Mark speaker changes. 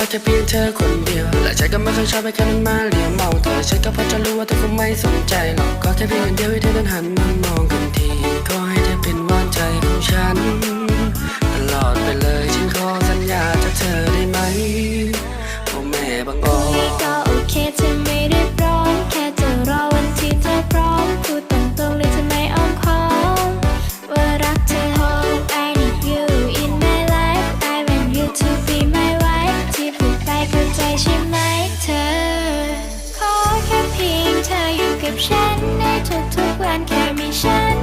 Speaker 1: รักแค่เพียงเธอคนเดียว และฉันก็ไม่เคยชอบให้ใครนั้นมาเลียมองเธอ ฉันก็พอจะรู้ว่าเธอคงไม่สนใจหรอก ก็แค่เพียงคนเดียวให้เธอนั้นหันมามองกันทีขอให้เธอเป็นหวานใจของฉัน ตลอดไปเลยฉันขอสัญญาจากเธอได้ไหมโอ้แม่บางอ้อ
Speaker 2: ใช่ไหมเธอ ขอแค่เพียงเธออยู่กับฉันในทุกๆวันแค่มีฉัน